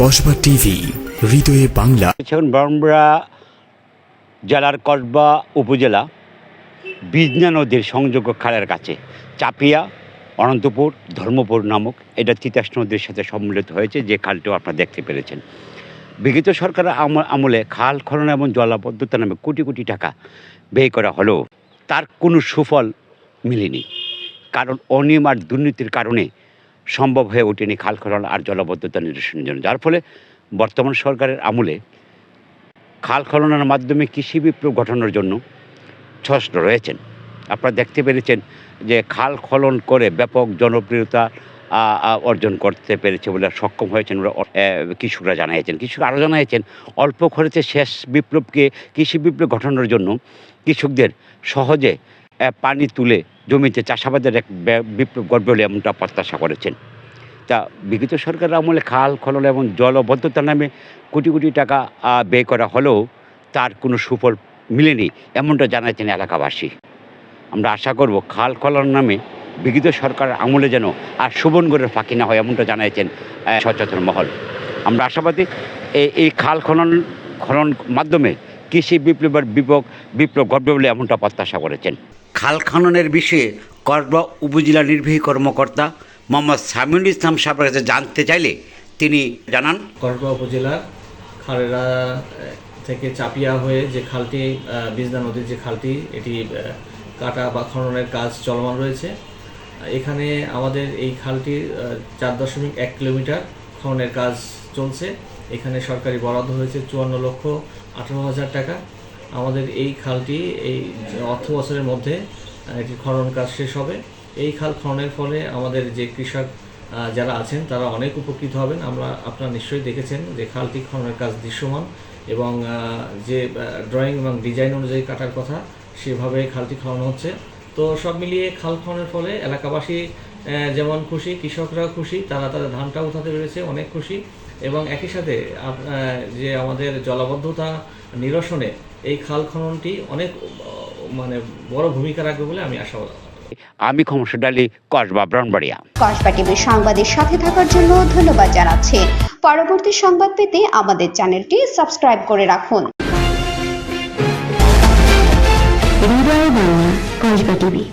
Kasba TV, হৃদয়ে বাংলা। ব্রাহ্মণবাড়িয়া জেলার কসবা উপজেলা বিজনা নদীর সংযোগ খালের কাছে। চাপিয়া, অনন্তপুর, ধর্মপুর নামক এটা তিতাস নদীর সাথে সম্মিলিত হয়েছে, যে খালটিও আপনারা দেখতে পেরেছেন। বিগত সরকারের আমলে খাল খনন এবং জলাবদ্ধতা নামে কোটি কোটি টাকা ব্যয় করা হলেও তার কোনো সুফল মিলেনি। কারণ অনিয়ম আর দুর্নীতির কারণে সম্ভব হয়ে ওঠেনি খাল খনন আর জলাবদ্ধতা নিরসনের জন্য। যার ফলে বর্তমান সরকারের আমলে খাল খননের মাধ্যমে কৃষি বিপ্লব ঘটানোর জন্য ছষ্ট রয়েছেন। আপনারা দেখতে পেরেছেন যে খাল খনন করে ব্যাপক জনপ্রিয়তা অর্জন করতে পেরেছে বলে সক্ষম হয়েছেন ওরা কৃষকরা জানিয়েছেন। কৃষকরা আরও জানিয়েছেন, অল্প খরচে শেষ বিপ্লবকে, কৃষি বিপ্লব ঘটানোর জন্য কৃষকদের সহজে পানি তুলে জমিতে চাষাবাদের এক বিপ্লব ঘটবে বলে এমনটা প্রত্যাশা করেছেন। তা বিগত সরকারের আমলে খাল, খনন এবং জলবদ্ধতা নামে কোটি কোটি টাকা ব্যয় করা হলেও তার কোনো সুফল মিলেনি এমনটা জানাচ্ছেন এলাকাবাসী। আমরা আশা করব খাল, খনন নামে বিগত সরকারের আমলে যেন আর সুবনগরের ফাঁকি না হয় এমনটা জানিয়েছেন সচেতন মহল। আমরা আশাবাদী এই খাল, খনন খনন মাধ্যমে কৃষি বিপ্লবের বিপক বিপ্লব ঘটবে বলে এমনটা প্রত্যাশা করেছেন। খাল খননের বিষয়ে করবা উপজেলা নির্বাহী কর্মকর্তা মোহাম্মদ সামিউল ইসলাম সাহেবের কাছে জানতে চাইলে তিনি জানান। কসবা উপজেলার খালেরা থেকে চাপিয়া হয়ে যে খালটি বিজনা নদীর যে খালটি এটি কাটা বা খননের কাজ চলমান রয়েছে। এখানে আমাদের এই খালটির চার দশমিক এক কিলোমিটার খননের কাজ চলছে। এখানে সরকারি বরাদ্দ হয়েছে চুয়ান্ন লক্ষ আঠারো হাজার টাকা। আমাদের এই খালটি এই অর্থ বছরের মধ্যে এটি খনন কাজ শেষ হবে। এই খাল খননের ফলে আমাদের যে কৃষক যারা আছেন, তারা অনেক উপকৃত হবেন। আমরা, আপনারা নিশ্চয়ই দেখেছেন যে খালটি খননের কাজ দৃশ্যমান এবং যে ড্রয়িং এবং ডিজাইন অনুযায়ী কাটার কথা, সেভাবে খালটি খনন হচ্ছে। তো সব মিলিয়ে খাল খননের ফলে এলাকাবাসী যেমন খুশি কৃষকরাও খুশি তারা তাদের ধানটা উঠাতে পেরেছে অনেক খুশি। এবং একই সাথে যে আমাদের জলাবদ্ধতা নিরসনে এই খাল খননটি অনেক মানে বড় ভূমিকা রাখবে বলে আমি আশাবাদ আমি খমসুর ডালি কসবা ব্রাহ্মণবাড়িয়া। কসবা টিভির সংবাদের সাথে থাকার জন্য ধন্যবাদ জানাচ্ছি। পরবর্তী সংবাদ পেতে আমাদের চ্যানেলটি সাবস্ক্রাইব করে রাখুন। কসবা টিভি।